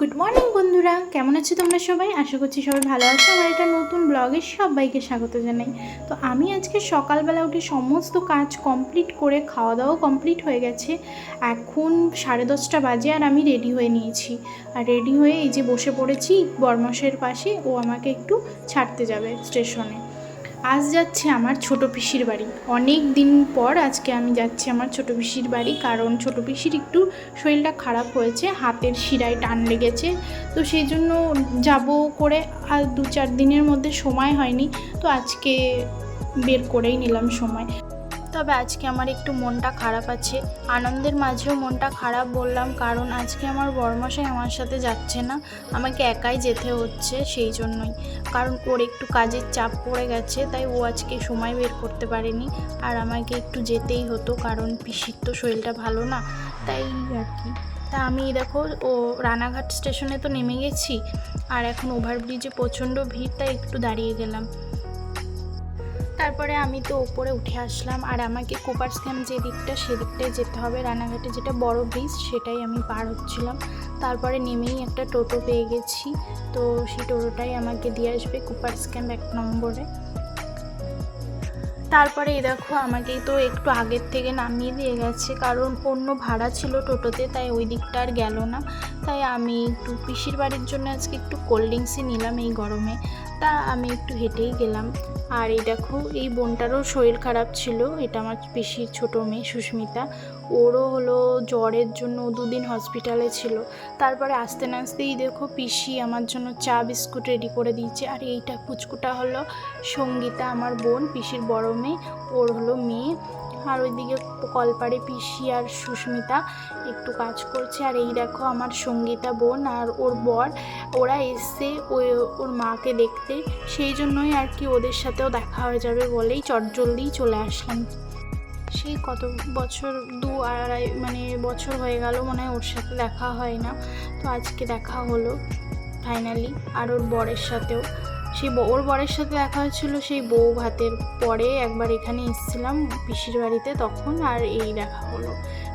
Good morning বন্ধুরা। কেমন আছো তোমরা সবাই? আশা করছি সবাই ভালো আছো। আমার একটা নতুন ব্লগে সবাইকে স্বাগত জানাই। তো আমি আজকে সকালবেলা উঠে সমস্ত কাজ কমপ্লিট করে খাওয়া দাওয়াও কমপ্লিট হয়ে গেছে। এখন সাড়ে দশটা বাজে আর আমি রেডি হয়ে নিয়েছি। আর রেডি হয়ে এই যে বসে পড়েছি বর্মশের পাশে, ও আমাকে একটু ছাড়তে যাবে স্টেশনে আজ যাচ্ছে আমার ছোট পিসির বাড়ি। অনেক দিন পর আজকে আমি যাচ্ছি আমার ছোট পিসির বাড়ি, কারণ ছোট পিসির একটু শরীরটা খারাপ হয়েছে, হাতের শিরায় টান লেগেছে। তো সেই জন্য যাব করে আর দু চার দিনের মধ্যে সময় হয়নি, তো আজকে বের করেই নিলাম সময়। তবে আজকে আমার একটু মনটা খারাপ আছে। আনন্দের মাঝেও মনটা খারাপ বললাম, কারণ আজকে আমার বড়মশাই আমার সাথে যাচ্ছে না, আমাকে একাই যেতে হচ্ছে সেই জন্যই। কারণ ওর একটু কাজের চাপ পড়ে গেছে, তাই ও আজকে সময় বের করতে পারেনি। আর আমাকে একটু যেতেই হতো, কারণ পিসির তো শরীরটা ভালো না, তাই আর কি। তা আমি দেখো, ও রানাঘাট স্টেশনে তো নেমে গেছি, আর এখন ওভারব্রিজে প্রচণ্ড ভিড়, তাই একটু দাঁড়িয়ে গেলাম। তারপরে আমি তো ওপরে উঠে আসলাম। আর আমাকে কোপার্স ক্যাম্প যে দিকটা সেদিকটায় যেতে হবে। রানাঘাটে যেটা বড় ব্রিজ সেটাই আমি পার হচ্ছিলাম। তারপরে নেমেই একটা টোটো পেয়ে গেছি। তো সেই টোটোটাই আমাকে দিয়ে আসবে কুপার্স ক্যাম্প এক নম্বরে। তারপরে এই দেখো আমাকে তো একটু আগের থেকে নামিয়ে দিয়ে গেছে। কারণ অন্য ভাড়া ছিল টোটোতে, তাই ওই দিকটা আর গেল না। তাই আমি একটু পিসির বাড়ির জন্য আজকে একটু কোল্ড ড্রিঙ্কসই নিলাম এই গরমে। তা আমি একটু হেঁটেই গেলাম। আর এই দেখো, এই বোনটারও শরীর খারাপ ছিল। এটা আমার পিসির ছোটো মেয়ে সুস্মিতা। ওরও হলো জ্বরের জন্য দুদিন হসপিটালে ছিল। তারপরে আস্তে আস্তেই দেখো পিসি আমার জন্য চা বিস্কুট রেডি করে দিয়েছে। আর এইটা কুচকুটা হলো সঙ্গীতা, আমার বোন, পিসির বড় মেয়ে। ওর হলো মেয়ে। আর ওইদিকে কলপাড়ে পিসি আর সুস্মিতা একটু কাজ করছে। আর এই দেখো আমার সঙ্গীতা বোন আর ওর বর, ওরা এসছে ওই ওর মাকে দেখতে। সেই জন্যই আর কি ওদের সাথেও দেখা হয়ে যাবে বলেই চটজলদিই চলে আসলাম। সেই কত বছর, দু আড়াই মানে বছর হয়ে গেল মনে হয় ওর সাথে দেখা হয় না। তো আজকে দেখা হলো ফাইনালি আর ওর বরের সাথেও। সেই ওর বরের সাথে দেখা হয়েছিল সেই বউ ভাতের পরে একবার এখানে এসেছিলাম পিসির বাড়িতে তখন, আর এই দেখা হলো।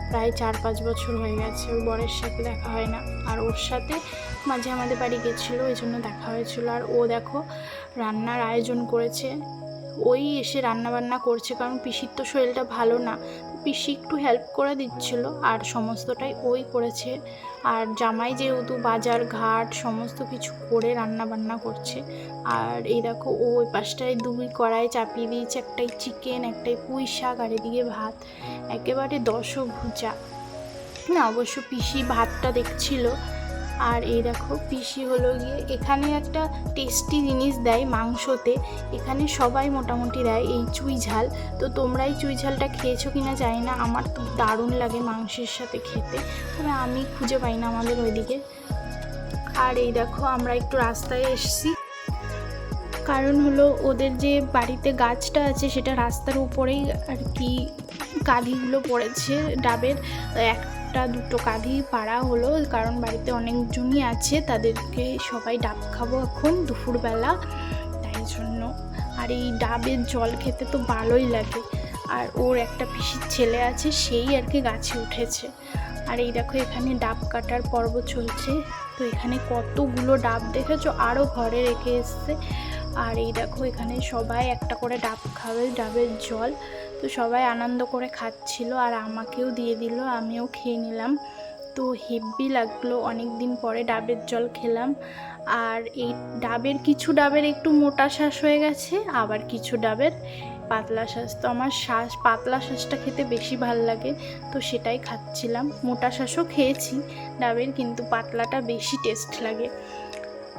প্রায় চার পাঁচ বছর হয়ে গেছে ওর বরের সাথে দেখা হয় না। আর ওর সাথে মাঝে আমাদের বাড়ি গেছিল ওই জন্য দেখা হয়েছিল। আর ও দেখো, রান্নার আয়োজন করেছে। ওই এসে রান্না বান্না করছে, কারণ পিসির তো শরীরটা ভালো না। পিসি একটু হেল্প করে দিচ্ছিল, আর সমস্তটাই ওই করেছে। আর জামাই যেহেতু বাজার ঘাট সমস্ত কিছু করে রান্না বান্না করছে, আর এই দেখো ও ওই পাশটায় দুই কড়াই চাপিয়ে দিয়েছে, একটাই চিকেন একটাই পুঁই শাক, আর এদিকে ভাত। একেবারে দশভুজা। না, অবশ্য পিসি ভাতটা দেখছিল আর এই দেখো, পিসি হলো গিয়ে এখানে একটা টেস্টি জিনিস দেয় মাংসতে। এখানে সবাই মোটামুটি দেয় এই চুই ঝাল। তো তোমরা এই চুই ঝালটা খেয়েছো কি না জানি না, আমার তো দারুণ লাগে মাংসের সাথে খেতে। তবে আমি খুঁজে পাই না আমাদের ওইদিকে। আর এই দেখো, আমরা একটু রাস্তায় এসেছি। কারণ হলো ওদের যে বাড়িতে গাছটা আছে, সেটা রাস্তার উপরেই আর কি কাঁধিগুলো পড়েছে ডাবের। একটা দুটো কাঁধি পাড়া হলো, কারণ বাড়িতে অনেকজনই আছে, তাদেরকে সবাই ডাব খাব এখন দুপুরবেলা, তাই জন্য। আর এই ডাবের জল খেতে তো ভালোই লাগে। আর ওর একটা পিসির ছেলে আছে, সেই আর কি গাছে উঠেছে। আর এই দেখো এখানে ডাব কাটার পর্ব চলছে। তো এখানে কতগুলো ডাব দেখেছ? আরও ঘরে রেখে এসছে। আর এই দেখো এখানে সবাই একটা করে ডাব খাবে, ডাবের জল। তো সবাই আনন্দ করে খাচ্ছিল আর আমাকেও দিয়ে দিল, আমিও খেয়ে নিলাম। তো হেভি লাগল অনেক দিন পরে ডাবের জল খেলাম। আর এই ডাবের কিছু ডাবের একটু মোটা শ্বাস হয়ে গেছে, আবার কিছু ডাবের পাতলা শ্বাস তো আমার শ্বাস পাতলা শ্বাসটা খেতে বেশি ভালো লাগে, তো সেটাই খাচ্ছিলাম। মোটা শ্বাসও খেয়েছি, ডাবের কিন্তু পাতলাটা বেশি টেস্ট লাগে।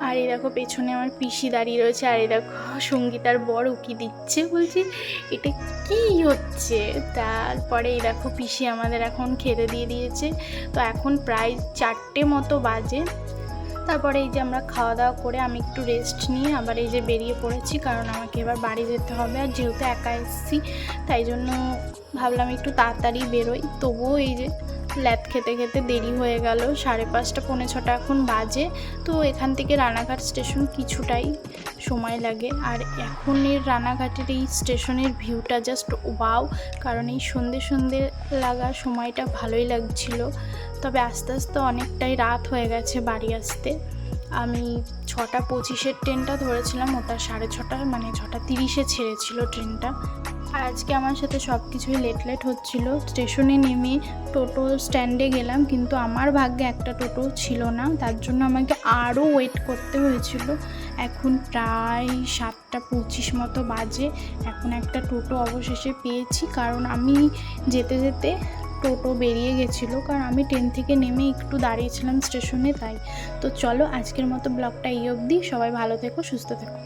আর এই দেখো পেছনে আমার পিসি দাঁড়িয়ে রয়েছে, আর এই দেখো সঙ্গীতার বড় উকি দিচ্ছে, বলছি, এটা কি হচ্ছে? তারপরে এই দেখো পিসি আমাদের এখন খেতে দিয়ে দিয়েছে। তো এখন প্রায় চারটে মতো বাজে। তারপরে এই যে আমরা খাওয়া দাওয়া করে আমি একটু রেস্ট নিয়ে আবার এই যে বেরিয়ে পড়েছি, কারণ আমাকে এবার বাড়ি যেতে হবে। আর যেহেতু একা এসেছি, তাই জন্য ভাবলাম একটু তাড়াতাড়ি বেরোই। তবুও এই যে ল্যাদ খেতে খেতে দেরি হয়ে গেল। সাড়ে পাঁচটা, পৌনে ছটা এখন বাজে। তো এখান থেকে রানাঘাট স্টেশন কিছুটাই সময় লাগে। আর এখন এর রানাঘাটের এই স্টেশনের ভিউটা জাস্ট ওয়াও কারণ এই সন্ধে সন্ধে লাগা সময়টা ভালোই লাগছিল। তবে আস্তে আস্তে অনেকটাই রাত হয়ে গেছে বাড়ি আসতে। আমি ছটা পঁচিশের ট্রেনটা ধরেছিলাম, ওটা সাড়ে ছটা মানে ছটা তিরিশে ছেড়েছিল ট্রেনটা। আর আজকে আমার সাথে সব কিছুই লেট লেট হচ্ছিল। স্টেশনে নেমে টোটো স্ট্যান্ডে গেলাম, কিন্তু আমার ভাগ্যে একটা টোটো ছিল না। তার জন্য আমাকে আরও ওয়েট করতে হয়েছিল। এখন প্রায় সাতটা পঁচিশ মতো বাজে। এখন একটা টোটো অবশেষে পেয়েছি, কারণ আমি যেতে যেতে টোটো বেরিয়ে গেছিল, কারণ আমি ট্রেন থেকে নেমে একটু দাঁড়িয়েছিলাম স্টেশনে, তাই। তো চলো আজকের মতো ব্লগটা এই অবধি, সবাই ভালো থেকো, সুস্থ থেকো